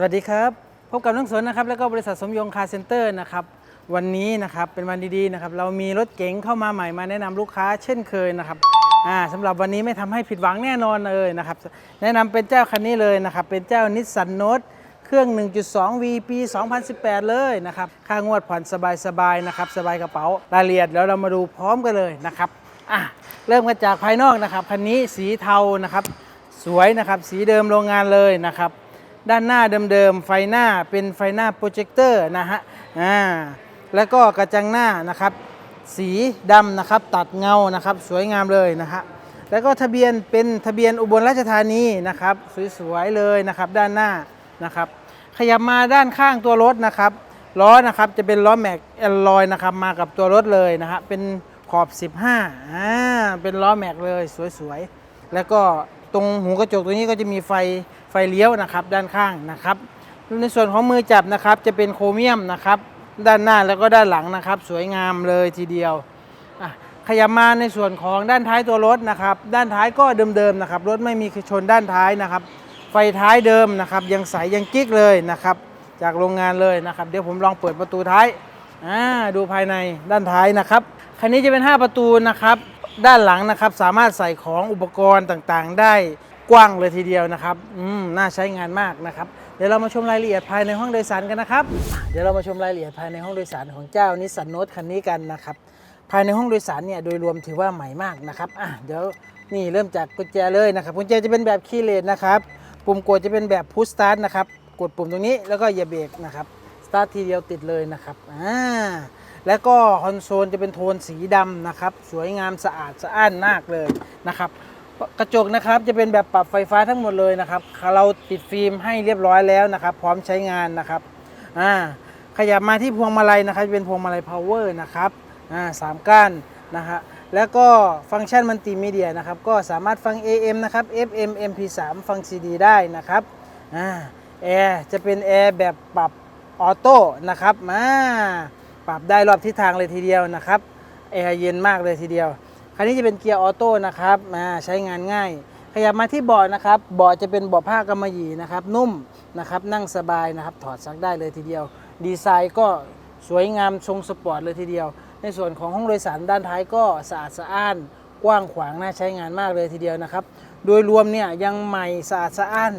สวัสดีครับ พบกับน้องสนนะครับแล้วก็บริษัทสมยงคาร์เซ็นเตอร์นะครับวันนี้นะครับเป็นวันดีๆนะครับเรามีรถเก๋งเข้ามาใหม่มาแนะนำลูกค้าเช่นเคยนะครับอ่าสำหรับวันนี้ไม่ทำให้ผิดหวังแน่นอนเลยนะครับแนะนำเป็นเจ้าคันนี้เลยนะครับเป็นเจ้านิสสันโนตเครื่อง 1.2 V ปี 2018 เลยนะครับค่างวดผ่อนสบายๆนะครับสบายกระเป๋ารายละเอียดแล้วเรามาดูพร้อมกันเลยนะครับอะเริ่มกันจากภายนอกนะครับคันนี้สีเทานะครับสวยนะครับสีเดิมโรงงานเลยนะครับ ด้านหน้าเดิมๆ ไฟหน้าเป็นไฟหน้าโปรเจคเตอร์นะฮะอ่าแล้วก็กระจังหน้านะครับ สีดำนะครับตัดเงานะครับ สวยงามเลยนะฮะแล้วก็ทะเบียนเป็นทะเบียนอุบลราชธานีนะครับ สวยๆเลยนะครับด้านหน้านะครับ ขยับมาด้านข้างตัวรถนะครับล้อนะครับจะเป็นล้อแม็กแอลลอยนะครับมากับตัวรถเลยนะฮะเป็นขอบ 15อ่าเป็นล้อแม็กเลยสวยๆ แล้วก็ ตรงหูกระจกตรงนี้ก็จะมีไฟไฟเลี้ยวนะครับ ด้านข้างนะครับ ในส่วนของมือจับนะครับ จะเป็นโครเมียมนะครับ ด้านหน้าแล้วก็ด้านหลังนะครับ สวยงามเลยทีเดียวขยับมาในส่วนของด้านท้ายตัวรถนะครับ ด้านท้ายก็เดิมๆนะครับ รถไม่มีชนด้านท้ายนะครับ ไฟท้ายเดิมนะครับ ยังใสยังกิ๊กเลยนะครับ จากโรงงานเลยนะครับ เดี๋ยวผมลองเปิดประตูท้ายดูภายในด้านท้ายนะครับคันนี้จะเป็น 5 ประตูนะครับ ด้านหลังนะครับ สามารถใส่ของอุปกรณ์ต่างๆ ได้กว้างเลยทีเดียวนะครับอืมน่าใช้งานมากนะครับ เดี๋ยวเรามาชมรายละเอียดภายในห้องโดยสารกันนะครับ เดี๋ยวเรามาชมรายละเอียดภายในห้องโดยสารของเจ้านิสสันโนตคันนี้กันนะครับ ภายในห้องโดยสารเนี่ยโดยรวมถือว่าใหม่มากนะครับอะเดี๋ยวนี่เริ่มจากกุญแจเลยนะครับ กุญแจจะเป็นแบบคีย์เลสนะครับ ปุ่มกดจะเป็นแบบพุชสตาร์ทนะครับ กดปุ่มตรงนี้แล้วก็อย่าเบรกนะครับ สตาร์ททีเดียวติดเลยนะครับ อ่า แล้วก็คอนโซลจะเป็นโทนสีดำนะครับ สวยงามสะอาดสะอ้านมากเลยนะครับกระจกนะครับจะเป็นแบบปรับไฟฟ้าทั้งหมดเลยนะครับ เราติดฟิล์มให้เรียบร้อยแล้วนะครับ พร้อมใช้งานนะครับอ่าขยับมาที่พวงมาลัยนะครับจะเป็นพวงมาลัย power นะครับอ่าสามก้านนะฮะแล้วก็ฟังก์ชันมัลติมีเดียนะครับ ก็สามารถฟัง AM นะครับ FM MP3 ฟัง CD ได้นะครับอ่าแอร์จะเป็นแอร์แบบปรับออโต้นะครับมา ปรับได้รอบทิศทางเลยทีเดียวนะครับแอร์เย็นมากเลยทีเดียวคันนี้จะเป็นเกียร์ออโต้นะครับมาใช้งานง่าย ขยับมาที่เบาะนะครับเบาะจะเป็นเบาะผ้ากำมะหยี่นะครับ นุ่มนะครับนั่งสบายนะครับ ถอดซักได้เลยทีเดียว ดีไซน์ก็สวยงามทรงสปอร์ตเลยทีเดียว ในส่วนของห้องโดยสารด้านท้ายก็สะอาดสะอ้าน กว้างขวางน่าใช้งานมากเลยทีเดียวนะครับ โดยรวมเนี่ยยังใหม่สะอาดสะอ้าน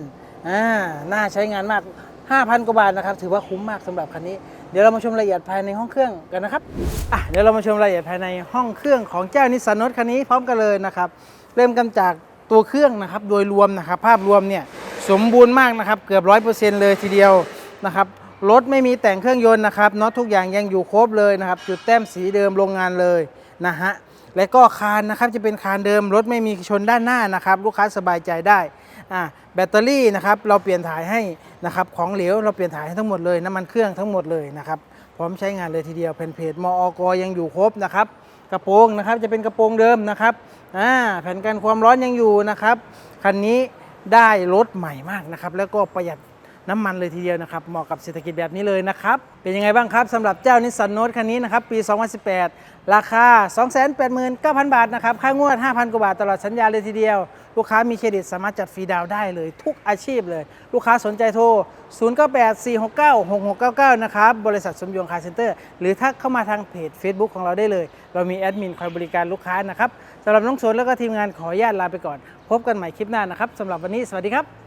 อ่าน่าใช้งานมาก 5,000 กว่าบาทนะครับ ถือว่าคุ้มมากสำหรับคันนี้ เดี๋ยวเรามาชมรายละเอียดภายในห้องเครื่องกันนะครับ อะ เดี๋ยวเรามาชมรายละเอียดภายในห้องเครื่องของเจ้านิสสันโนตคันนี้พร้อมกันเลยนะครับ เริ่มกันจากตัวเครื่องนะครับ โดยรวมนะครับ ภาพรวมเนี่ยสมบูรณ์มากนะครับ เกือบร้อยเลยทีเดียวนะครับ รถไม่มีแต่งเครื่องยนต์นะครับน็อตทุกอย่างยังอยู่ครบเลยนะครับ จุดแต้มสีเดิมโรงงานเลยนะฮะ และก็คานนะครับจะเป็นคานเดิม รถไม่มีชนด้านหน้านะครับ ลูกค้าสบายใจได้ แบตเตอรี่นะครับเราเปลี่ยนถ่ายให้นะครับของเหลวเราเปลี่ยนถ่ายให้ทั้งหมดเลยน้ำมันเครื่องทั้งหมดเลยนะครับพร้อมใช้งานเลยทีเดียวแผ่นเพจมอกยังอยู่ครบนะครับกระโปรงนะครับจะเป็นกระโปรงเดิมนะครับอ่าแผ่นกันความร้อนยังอยู่นะครับคันนี้ได้รถใหม่มากนะครับแล้วก็ประหยัดน้ำมันเลยทีเดียวนะครับเหมาะกับเศรษฐกิจแบบนี้เลยนะครับ เป็นยังไงบ้างครับสำหรับเจ้านิสสันโนตคันนี้นะครับปี 2018 ราคา 289,000 บาทนะครับค่างวด 5,000 กว่าบาทตลอดสัญญาเลยทีเดียว ลูกค้ามีเครดิตสามารถจัดฟรีดาวได้เลย ทุกอาชีพเลย ลูกค้าสนใจโทร 0984696699 นะครับ บริษัทสมยงคาร์เซ็นเตอร์ หรือทักเข้ามาทางเพจ Facebook ของเราได้เลย เรามีแอดมินคอยบริการลูกค้านะครับสำหรับน้องสนแล้วก็ทีมงานขออนุญาตลาไปก่อน พบกันใหม่คลิปหน้านะครับสำหรับวันนี้สวัสดีครับ